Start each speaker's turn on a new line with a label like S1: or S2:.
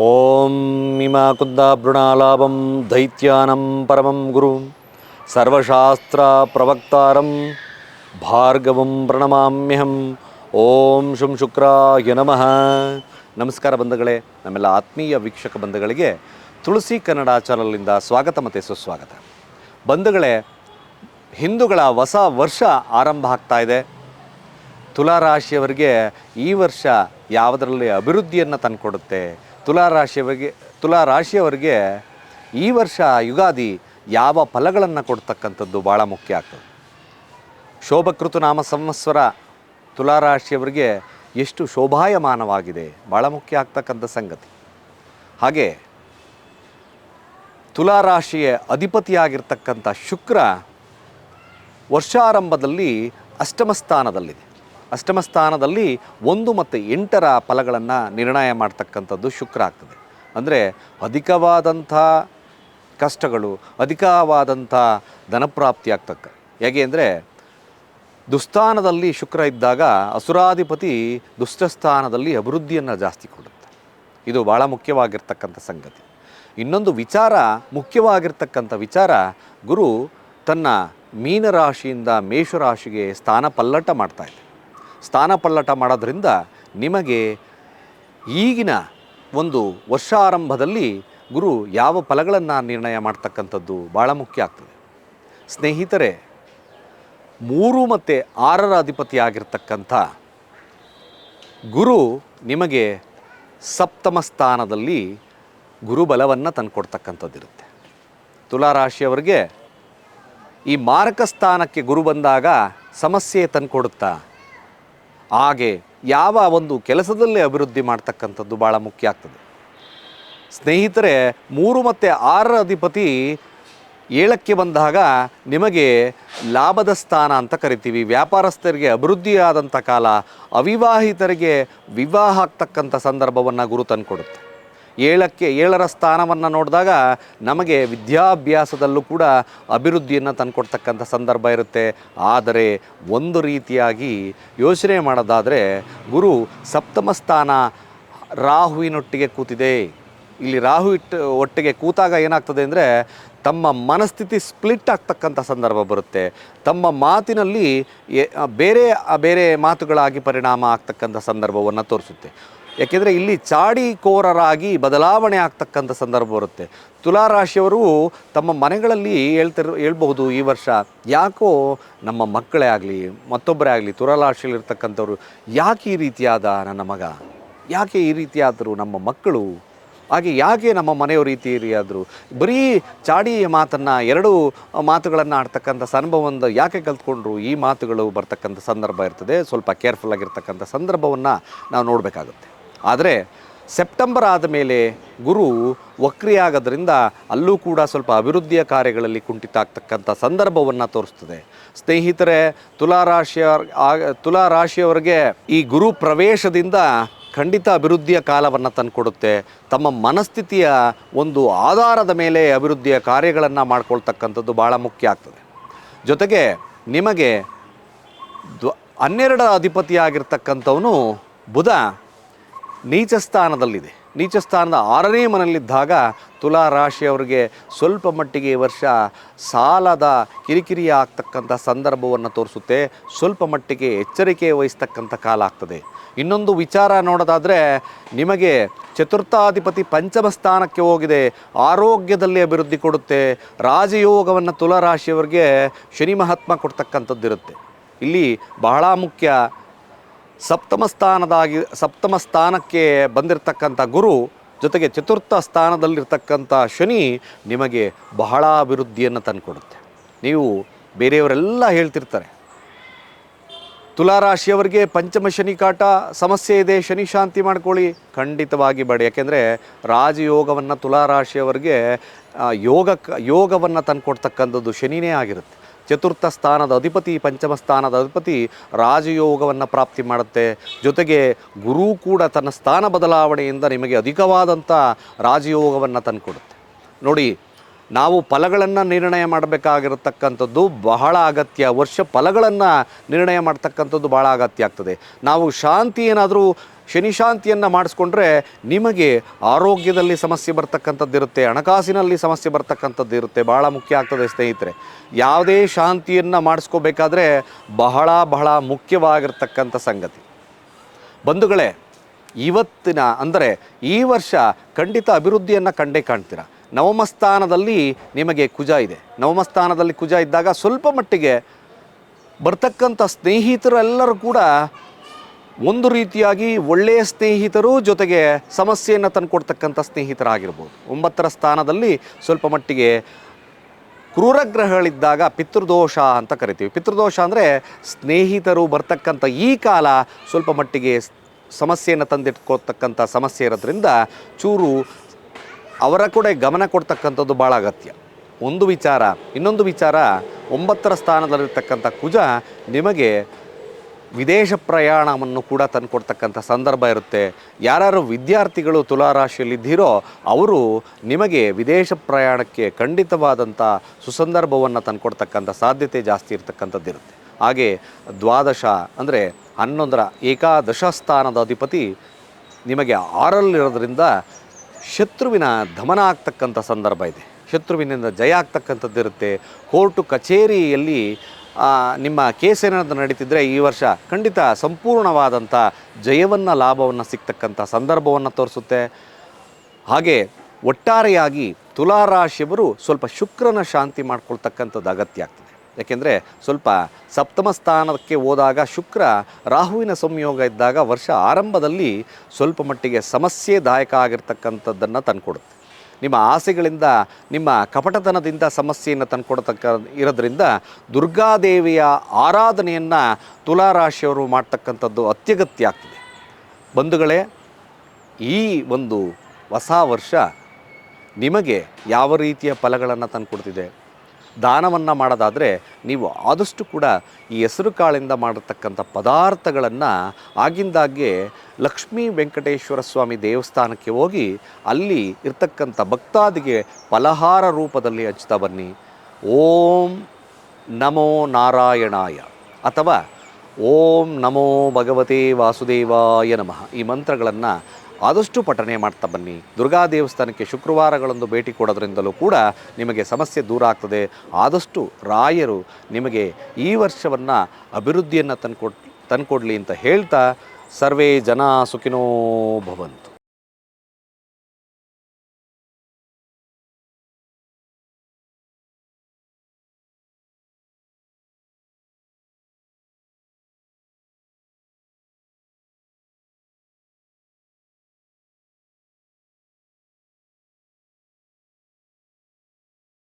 S1: ಓಂ ಇಮಾಕುಂದಾಭೃಣಾಲಾಭಂ ದೈತ್ಯಾನಂ ಪರಮಂ ಗುರುಂ ಸರ್ವಶಾಸ್ತ್ರ ಪ್ರವಕ್ತಾರಂ ಭಾರ್ಗವಂ ಪ್ರಣಮಾಮ್ಯಹಂ ಓಂ ಶುಂ ಶುಕ್ರಾಯ ನಮಃ ನಮಸ್ಕಾರ ಬಂಧುಗಳೇ, ನಮ್ಮೆಲ್ಲ ಆತ್ಮೀಯ ವೀಕ್ಷಕ ಬಂಧುಗಳಿಗೆ ತುಳಸಿ ಕನ್ನಡ ಚಾನಲ್ನಿಂದ ಸ್ವಾಗತ ಮತ್ತು ಸುಸ್ವಾಗತ. ಬಂಧುಗಳೇ, ಹಿಂದೂಗಳ ಹೊಸ ವರ್ಷ ಆರಂಭ ಆಗ್ತಾ ಇದೆ. ತುಲಾರಾಶಿಯವರಿಗೆ ಈ ವರ್ಷ ಯಾವುದರಲ್ಲಿ ಅಭಿವೃದ್ಧಿಯನ್ನು ತಂದುಕೊಡುತ್ತೆ? ತುಲಾರಾಶಿಯವರಿಗೆ ತುಲಾರಾಶಿಯವರಿಗೆ ಈ ವರ್ಷ ಯುಗಾದಿ ಯಾವ ಫಲಗಳನ್ನು ಕೊಡ್ತಕ್ಕಂಥದ್ದು ಭಾಳ ಮುಖ್ಯ ಆಗ್ತದೆ. ಶೋಭಕೃತು ನಾಮ ಸಂವತ್ಸರ ತುಲಾರಾಶಿಯವರಿಗೆ ಎಷ್ಟು ಶೋಭಾಯಮಾನವಾಗಿದೆ ಭಾಳ ಮುಖ್ಯ ಆಗ್ತಕ್ಕಂಥ ಸಂಗತಿ. ಹಾಗೆ ತುಲಾರಾಶಿಯ ಅಧಿಪತಿಯಾಗಿರ್ತಕ್ಕಂಥ ಶುಕ್ರ ವರ್ಷಾರಂಭದಲ್ಲಿ ಅಷ್ಟಮ ಸ್ಥಾನದಲ್ಲಿದೆ. ಅಷ್ಟಮ ಸ್ಥಾನದಲ್ಲಿ ಒಂದು ಮತ್ತು ಎಂಟರ ಫಲಗಳನ್ನು ನಿರ್ಣಯ ಮಾಡ್ತಕ್ಕಂಥದ್ದು ಶುಕ್ರ ಆಗ್ತದೆ. ಅಂದರೆ ಅಧಿಕವಾದಂಥ ಕಷ್ಟಗಳು, ಅಧಿಕವಾದಂಥ ಧನಪ್ರಾಪ್ತಿ ಆಗ್ತಕ್ಕ. ಹೇಗೆ ಅಂದರೆ ದುಸ್ಥಾನದಲ್ಲಿ ಶುಕ್ರ ಇದ್ದಾಗ ಅಸುರಾಧಿಪತಿ ದುಷ್ಟಸ್ಥಾನದಲ್ಲಿ ಅಭಿವೃದ್ಧಿಯನ್ನು ಜಾಸ್ತಿ ಕೊಡುತ್ತೆ. ಇದು ಭಾಳ ಮುಖ್ಯವಾಗಿರ್ತಕ್ಕಂಥ ಸಂಗತಿ. ಇನ್ನೊಂದು ವಿಚಾರ, ಮುಖ್ಯವಾಗಿರ್ತಕ್ಕಂಥ ವಿಚಾರ, ಗುರು ತನ್ನ ಮೀನರಾಶಿಯಿಂದ ಮೇಷರಾಶಿಗೆ ಸ್ಥಾನ ಪಲ್ಲಟ ಮಾಡ್ತಾ ಸ್ಥಾನ ಪಲ್ಲಟ ಮಾಡೋದ್ರಿಂದ ನಿಮಗೆ ಈಗಿನ ಒಂದು ವರ್ಷಾರಂಭದಲ್ಲಿ ಗುರು ಯಾವ ಫಲಗಳನ್ನು ನಿರ್ಣಯ ಮಾಡ್ತಕ್ಕಂಥದ್ದು ಭಾಳ ಮುಖ್ಯ ಆಗ್ತದೆ. ಸ್ನೇಹಿತರೆ, ಮೂರು ಮತ್ತು ಆರರ ಅಧಿಪತಿಯಾಗಿರ್ತಕ್ಕಂಥ ಗುರು ನಿಮಗೆ ಸಪ್ತಮ ಸ್ಥಾನದಲ್ಲಿ ಗುರುಬಲವನ್ನು ತಂದುಕೊಡ್ತಕ್ಕಂಥದ್ದಿರುತ್ತೆ. ತುಲಾರಾಶಿಯವರಿಗೆ ಈ ಮಾರಕ ಸ್ಥಾನಕ್ಕೆ ಗುರು ಬಂದಾಗ ಸಮಸ್ಯೆ ತಂದುಕೊಡುತ್ತಾ ಹಾಗೆ ಯಾವ ಒಂದು ಕೆಲಸದಲ್ಲೇ ಅಭಿವೃದ್ಧಿ ಮಾಡ್ತಕ್ಕಂಥದ್ದು ಭಾಳ ಮುಖ್ಯ ಆಗ್ತದೆ. ಸ್ನೇಹಿತರೆ, ಮೂರು ಮತ್ತು ಆರರ ಅಧಿಪತಿ ಏಳಕ್ಕೆ ಬಂದಾಗ ನಿಮಗೆ ಲಾಭದ ಸ್ಥಾನ ಅಂತ ಕರಿತೀವಿ. ವ್ಯಾಪಾರಸ್ಥರಿಗೆ ಅಭಿವೃದ್ಧಿಯಾದಂಥ ಕಾಲ, ಅವಿವಾಹಿತರಿಗೆ ವಿವಾಹ ಆಗ್ತಕ್ಕಂಥ ಸಂದರ್ಭವನ್ನು ಗುರು ತಂದುಕೊಡುತ್ತೆ. ಏಳಕ್ಕೆ ಏಳರ ಸ್ಥಾನವನ್ನು ನೋಡಿದಾಗ ನಮಗೆ ವಿದ್ಯಾಭ್ಯಾಸದಲ್ಲೂ ಕೂಡ ಅಭಿವೃದ್ಧಿಯನ್ನು ತಂದುಕೊಡ್ತಕ್ಕಂಥ ಸಂದರ್ಭ ಇರುತ್ತೆ. ಆದರೆ ಒಂದು ರೀತಿಯಾಗಿ ಯೋಚನೆ ಮಾಡೋದಾದರೆ ಗುರು ಸಪ್ತಮ ಸ್ಥಾನ ರಾಹುವಿನೊಟ್ಟಿಗೆ ಕೂತಿದೆ. ಇಲ್ಲಿ ರಾಹು ಇಟ್ಟು ಒಟ್ಟಿಗೆ ಕೂತಾಗ ಏನಾಗ್ತದೆ ಅಂದರೆ ತಮ್ಮ ಮನಸ್ಥಿತಿ ಸ್ಪ್ಲಿಟ್ ಆಗ್ತಕ್ಕಂಥ ಸಂದರ್ಭ ಬರುತ್ತೆ. ತಮ್ಮ ಮಾತಿನಲ್ಲಿ ಬೇರೆ ಬೇರೆ ಮಾತುಗಳಾಗಿ ಪರಿಣಾಮ ಆಗ್ತಕ್ಕಂಥ ಸಂದರ್ಭವನ್ನು ತೋರಿಸುತ್ತೆ. ಯಾಕೆಂದರೆ ಇಲ್ಲಿ ಚಾಡಿಕೋರರಾಗಿ ಬದಲಾವಣೆ ಆಗ್ತಕ್ಕಂಥ ಸಂದರ್ಭ ಬರುತ್ತೆ. ತುಲಾರಾಶಿಯವರು ತಮ್ಮ ಮನೆಗಳಲ್ಲಿ ಹೇಳ್ತಿರ್, ಹೇಳ್ಬಹುದು ಈ ವರ್ಷ, ಯಾಕೋ ನಮ್ಮ ಮಕ್ಕಳೇ ಆಗಲಿ, ಮತ್ತೊಬ್ಬರೇ ಆಗಲಿ ತುಲಾರಾಶಿಯಲ್ಲಿರ್ತಕ್ಕಂಥವ್ರು ಯಾಕೆ ಈ ರೀತಿಯಾದ ನನ್ನ ಮಗ? ಯಾಕೆ ಈ ರೀತಿಯಾದರು ನಮ್ಮ ಮಕ್ಕಳು? ಹಾಗೆ ಯಾಕೆ ನಮ್ಮ ಮನೆಯವರು ರೀತಿ ರೀತಿಯಾದರು? ಬರೀ ಚಾಡಿ ಮಾತನ್ನು, ಎರಡು ಮಾತುಗಳನ್ನು ಆಡ್ತಕ್ಕಂಥ ಅನುಭವವನ್ನು ಯಾಕೆ ಕಲ್ತ್ಕೊಂಡ್ರು? ಈ ಮಾತುಗಳು ಬರ್ತಕ್ಕಂಥ ಸಂದರ್ಭ ಇರ್ತದೆ. ಸ್ವಲ್ಪ ಕೇರ್ಫುಲ್ ಆಗಿರ್ತಕ್ಕಂಥ ಸಂದರ್ಭವನ್ನು ನಾವು ನೋಡಬೇಕಾಗುತ್ತೆ. ಆದರೆ ಸೆಪ್ಟೆಂಬರ್ ಆದ ಮೇಲೆ ಗುರು ವಕ್ರಿಯಾಗೋದ್ರಿಂದ ಅಲ್ಲೂ ಕೂಡ ಸ್ವಲ್ಪ ಅಭಿವೃದ್ಧಿಯ ಕಾರ್ಯಗಳಲ್ಲಿ ಕುಂಠಿತ ಆಗ್ತಕ್ಕಂಥ ಸಂದರ್ಭವನ್ನು ತೋರಿಸ್ತದೆ. ಸ್ನೇಹಿತರೆ ತುಲಾರಾಶಿಯ ತುಲಾರಾಶಿಯವರಿಗೆ ಈ ಗುರು ಪ್ರವೇಶದಿಂದ ಖಂಡಿತ ಅಭಿವೃದ್ಧಿಯ ಕಾಲವನ್ನು ತಂದುಕೊಡುತ್ತೆ. ತಮ್ಮ ಮನಸ್ಥಿತಿಯ ಒಂದು ಆಧಾರದ ಮೇಲೆ ಅಭಿವೃದ್ಧಿಯ ಕಾರ್ಯಗಳನ್ನು ಮಾಡ್ಕೊಳ್ತಕ್ಕಂಥದ್ದು ಭಾಳ ಮುಖ್ಯ ಆಗ್ತದೆ. ಜೊತೆಗೆ ನಿಮಗೆ ದ್ವ, ಹನ್ನೆರಡರ ಅಧಿಪತಿಯಾಗಿರ್ತಕ್ಕಂಥವನು ಬುಧ. ನೀಚ ಸ್ಥಾನದಲ್ಲಿದೆ ನೀಚ ಸ್ಥಾನದ ಆರನೇ ಮನೆಯಲ್ಲಿದ್ದಾಗ ತುಲಾ ರಾಶಿಯವರಿಗೆ ಸ್ವಲ್ಪ ಮಟ್ಟಿಗೆ ಈ ವರ್ಷ ಸಾಲದ ಕಿರಿಕಿರಿ ಆಗ್ತಕ್ಕಂಥ ಸಂದರ್ಭವನ್ನು ತೋರಿಸುತ್ತೆ. ಸ್ವಲ್ಪ ಮಟ್ಟಿಗೆ ಎಚ್ಚರಿಕೆ ವಹಿಸ್ತಕ್ಕಂಥ ಕಾಲ ಆಗ್ತದೆ. ಇನ್ನೊಂದು ವಿಚಾರ ನೋಡೋದಾದರೆ, ನಿಮಗೆ ಚತುರ್ಥಾಧಿಪತಿ ಪಂಚಮ ಸ್ಥಾನಕ್ಕೆ ಹೋಗಿದೆ. ಆರೋಗ್ಯದಲ್ಲಿ ಅಭಿವೃದ್ಧಿ ಕೊಡುತ್ತೆ. ರಾಜಯೋಗವನ್ನು ತುಲಾ ರಾಶಿಯವರಿಗೆ ಶನಿ ಮಹಾತ್ಮ ಕೊಡ್ತಕ್ಕಂಥದ್ದಿರುತ್ತೆ. ಇಲ್ಲಿ ಬಹಳ ಮುಖ್ಯ ಸಪ್ತಮ ಸ್ಥಾನದಾಗಿ, ಸಪ್ತಮ ಸ್ಥಾನಕ್ಕೆ ಬಂದಿರತಕ್ಕಂಥ ಗುರು, ಜೊತೆಗೆ ಚತುರ್ಥ ಸ್ಥಾನದಲ್ಲಿರ್ತಕ್ಕಂಥ ಶನಿ ನಿಮಗೆ ಬಹಳ ಅಭಿವೃದ್ಧಿಯನ್ನು ತಂದುಕೊಡುತ್ತೆ. ನೀವು ಬೇರೆಯವರೆಲ್ಲ ಹೇಳ್ತಿರ್ತಾರೆ. ತುಲಾರಾಶಿಯವರಿಗೆ ಪಂಚಮ ಶನಿ ಕಾಟ, ಸಮಸ್ಯೆ ಇದೆ, ಶನಿ ಶಾಂತಿ ಮಾಡ್ಕೊಳ್ಳಿ, ಖಂಡಿತವಾಗಿ ಬೇಡ. ಯಾಕೆಂದರೆ ರಾಜಯೋಗವನ್ನು ತುಲಾರಾಶಿಯವರಿಗೆ ಯೋಗ ಯೋಗವನ್ನು ತಂದುಕೊಡ್ತಕ್ಕಂಥದ್ದು ಶನಿನೇ ಆಗಿರುತ್ತೆ. ಚತುರ್ಥ ಸ್ಥಾನದ ಅಧಿಪತಿ, ಪಂಚಮ ಸ್ಥಾನದ ಅಧಿಪತಿ ರಾಜಯೋಗವನ್ನು ಪ್ರಾಪ್ತಿ ಮಾಡುತ್ತೆ. ಜೊತೆಗೆ ಗುರು ಕೂಡ ತನ್ನ ಸ್ಥಾನ ಬದಲಾವಣೆಯಿಂದ ನಿಮಗೆ ಅಧಿಕವಾದಂಥ ರಾಜಯೋಗವನ್ನು ತಂದುಕೊಡುತ್ತೆ. ನೋಡಿ ನಾವು ಫಲಗಳನ್ನು ನಿರ್ಣಯ ಮಾಡಬೇಕಾಗಿರತಕ್ಕಂಥದ್ದು ಬಹಳ ಅಗತ್ಯ. ವರ್ಷ ಫಲಗಳನ್ನು ನಿರ್ಣಯ ಮಾಡ್ತಕ್ಕಂಥದ್ದು ಬಹಳ ಅಗತ್ಯ ಆಗ್ತದೆ. ನಾವು ಶಾಂತಿ ಏನಾದರೂ ಶನಿ ಶಾಂತಿಯನ್ನು ಮಾಡಿಸ್ಕೊಂಡ್ರೆ ನಿಮಗೆ ಆರೋಗ್ಯದಲ್ಲಿ ಸಮಸ್ಯೆ ಬರ್ತಕ್ಕಂಥದ್ದು ಇರುತ್ತೆ, ಹಣಕಾಸಿನಲ್ಲಿ ಸಮಸ್ಯೆ ಬರ್ತಕ್ಕಂಥದ್ದು ಇರುತ್ತೆ. ಭಾಳ ಮುಖ್ಯ ಆಗ್ತದೆ ಸ್ನೇಹಿತರೆ. ಯಾವುದೇ ಶಾಂತಿಯನ್ನು ಮಾಡಿಸ್ಕೋಬೇಕಾದ್ರೆ ಬಹಳ ಬಹಳ ಮುಖ್ಯವಾಗಿರ್ತಕ್ಕಂಥ ಸಂಗತಿ. ಬಂಧುಗಳೇ, ಇವತ್ತಿನ, ಅಂದರೆ ಈ ವರ್ಷ ಖಂಡಿತ ಅಭಿವೃದ್ಧಿಯನ್ನು ಕಂಡೇ ಕಾಣ್ತೀರ? ನವಮ ಸ್ಥಾನದಲ್ಲಿ ನಿಮಗೆ ಕುಜ ಇದೆ. ನವಮಸ್ಥಾನದಲ್ಲಿ ಕುಜ ಇದ್ದಾಗ ಸ್ವಲ್ಪ ಮಟ್ಟಿಗೆ ಬರ್ತಕ್ಕಂಥ ಸ್ನೇಹಿತರೆಲ್ಲರೂ ಕೂಡ ಒಂದು ರೀತಿಯಾಗಿ ಒಳ್ಳೆಯ ಸ್ನೇಹಿತರು ಜೊತೆಗೆ ಸಮಸ್ಯೆಯನ್ನು ತಂದುಕೊಡ್ತಕ್ಕಂಥ ಸ್ನೇಹಿತರಾಗಿರ್ಬೋದು. ಒಂಬತ್ತರ ಸ್ಥಾನದಲ್ಲಿ ಸ್ವಲ್ಪ ಮಟ್ಟಿಗೆ ಕ್ರೂರಗ್ರಹಗಳಿದ್ದಾಗ ಪಿತೃದೋಷ ಅಂತ ಕರಿತೀವಿ. ಪಿತೃದೋಷ ಅಂದರೆ ಸ್ನೇಹಿತರು ಬರ್ತಕ್ಕಂಥ ಈ ಕಾಲ ಸ್ವಲ್ಪ ಮಟ್ಟಿಗೆ ಸಮಸ್ಯೆಯನ್ನು ತಂದಿಟ್ಕೊಳ್ತಕ್ಕಂಥ ಸಮಸ್ಯೆ ಇರೋದ್ರಿಂದ ಚೂರು ಅವರ ಕೂಡ ಗಮನ ಕೊಡ್ತಕ್ಕಂಥದ್ದು ಭಾಳ ಅಗತ್ಯ. ಒಂದು ವಿಚಾರ, ಇನ್ನೊಂದು ವಿಚಾರ, ಒಂಬತ್ತರ ಸ್ಥಾನದಲ್ಲಿರ್ತಕ್ಕಂಥ ಕುಜ ನಿಮಗೆ ವಿದೇಶ ಪ್ರಯಾಣವನ್ನು ಕೂಡ ತಂದುಕೊಡ್ತಕ್ಕಂಥ ಸಂದರ್ಭ ಇರುತ್ತೆ. ಯಾರು ವಿದ್ಯಾರ್ಥಿಗಳು ತುಲಾರಾಶಿಯಲ್ಲಿದ್ದೀರೋ ಅವರು ನಿಮಗೆ ವಿದೇಶ ಪ್ರಯಾಣಕ್ಕೆ ಖಂಡಿತವಾದಂಥ ಸುಸಂದರ್ಭವನ್ನು ತಂದುಕೊಡ್ತಕ್ಕಂಥ ಸಾಧ್ಯತೆ ಜಾಸ್ತಿ ಇರತಕ್ಕಂಥದ್ದಿರುತ್ತೆ ಹಾಗೆ ದ್ವಾದಶ ಅಂದರೆ ಹನ್ನೊಂದರ ಏಕಾದಶ ಸ್ಥಾನದ ಅಧಿಪತಿ ನಿಮಗೆ ಆರಲ್ಲಿರೋದ್ರಿಂದ ಶತ್ರುವಿನ ದಮನ ಆಗ್ತಕ್ಕಂಥ ಸಂದರ್ಭ ಇದೆ. ಶತ್ರುವಿನಿಂದ ಜಯ ಆಗ್ತಕ್ಕಂಥದ್ದು ಇರುತ್ತೆ. ಕೋರ್ಟು ಕಚೇರಿಯಲ್ಲಿ ನಿಮ್ಮ ಕೇಸ್ ಏನಾದರೂ ನಡೀತಿದ್ರೆ ಈ ವರ್ಷ ಖಂಡಿತ ಸಂಪೂರ್ಣವಾದಂಥ ಜಯವನ್ನು, ಲಾಭವನ್ನು ಸಿಗ್ತಕ್ಕಂಥ ಸಂದರ್ಭವನ್ನು ತೋರಿಸುತ್ತೆ. ಹಾಗೆ ಒಟ್ಟಾರೆಯಾಗಿ ತುಲಾರಾಶಿಯವರು ಸ್ವಲ್ಪ ಶುಕ್ರನ ಶಾಂತಿ ಮಾಡ್ಕೊಳ್ತಕ್ಕಂಥದ್ದು ಅಗತ್ಯ ಆಗ್ತದೆ. ಯಾಕೆಂದರೆ ಸ್ವಲ್ಪ ಸಪ್ತಮ ಸ್ಥಾನಕ್ಕೆ ಹೋದಾಗ ಶುಕ್ರ ರಾಹುವಿನ ಸಂಯೋಗ ಇದ್ದಾಗ ವರ್ಷ ಆರಂಭದಲ್ಲಿ ಸ್ವಲ್ಪ ಮಟ್ಟಿಗೆ ಸಮಸ್ಯೆದಾಯಕ ಆಗಿರ್ತಕ್ಕಂಥದ್ದನ್ನು ತಂದುಕೊಡುತ್ತೆ. ನಿಮ್ಮ ಆಸೆಗಳಿಂದ, ನಿಮ್ಮ ಕಪಟತನದಿಂದ ಸಮಸ್ಯೆಯನ್ನು ತಂದುಕೊಡತಕ್ಕ, ಇರೋದ್ರಿಂದ ದುರ್ಗಾದೇವಿಯ ಆರಾಧನೆಯನ್ನು ತುಲಾರಾಶಿಯವರು ಮಾಡ್ತಕ್ಕಂಥದ್ದು ಅತ್ಯಗತ್ಯ ಆಗ್ತದೆ. ಬಂಧುಗಳೇ, ಈ ಒಂದು ಹೊಸ ವರ್ಷ ನಿಮಗೆ ಯಾವ ರೀತಿಯ ಫಲಗಳನ್ನು ತಂದುಕೊಡ್ತಿದೆ? ದಾನವನ್ನು ಮಾಡೋದಾದರೆ ನೀವು ಆದಷ್ಟು ಕೂಡ ಈ ಹೆಸರು ಕಾಳಿಂದ ಮಾಡಿರ್ತಕ್ಕಂಥ ಪದಾರ್ಥಗಳನ್ನು ಆಗಿಂದಾಗ್ಗೆ ಲಕ್ಷ್ಮೀ ವೆಂಕಟೇಶ್ವರ ಸ್ವಾಮಿ ದೇವಸ್ಥಾನಕ್ಕೆ ಹೋಗಿ ಅಲ್ಲಿ ಇರ್ತಕ್ಕಂಥ ಭಕ್ತಾದಿಗೆ ಫಲಹಾರ ರೂಪದಲ್ಲಿ ಹಚ್ತಾ ಬನ್ನಿ. ಓಂ ನಮೋ ನಾರಾಯಣಾಯ ಅಥವಾ ಓಂ ನಮೋ ಭಗವತೇ ವಾಸುದೇವಾಯ ನಮಃ ಈ ಮಂತ್ರಗಳನ್ನು ಆದಷ್ಟು ಪಠನೆ ಮಾಡ್ತಾ ಬನ್ನಿ. ದುರ್ಗಾ ದೇವಸ್ಥಾನಕ್ಕೆ ಶುಕ್ರವಾರಗಳಂದು ಭೇಟಿ ಕೊಡೋದ್ರಿಂದಲೂ ಕೂಡ ನಿಮಗೆ ಸಮಸ್ಯೆ ದೂರ ಆಗ್ತದೆ. ಆದಷ್ಟು ರಾಯರು ನಿಮಗೆ ಈ ವರ್ಷವನ್ನು ಅಭಿವೃದ್ಧಿಯನ್ನು ತಂದುಕೊಡ್ ತಂದುಕೊಡ್ಲಿ ಅಂತ ಹೇಳ್ತಾ ಸರ್ವೇ ಜನ ಸುಖಿನೋ ಭವಂತು.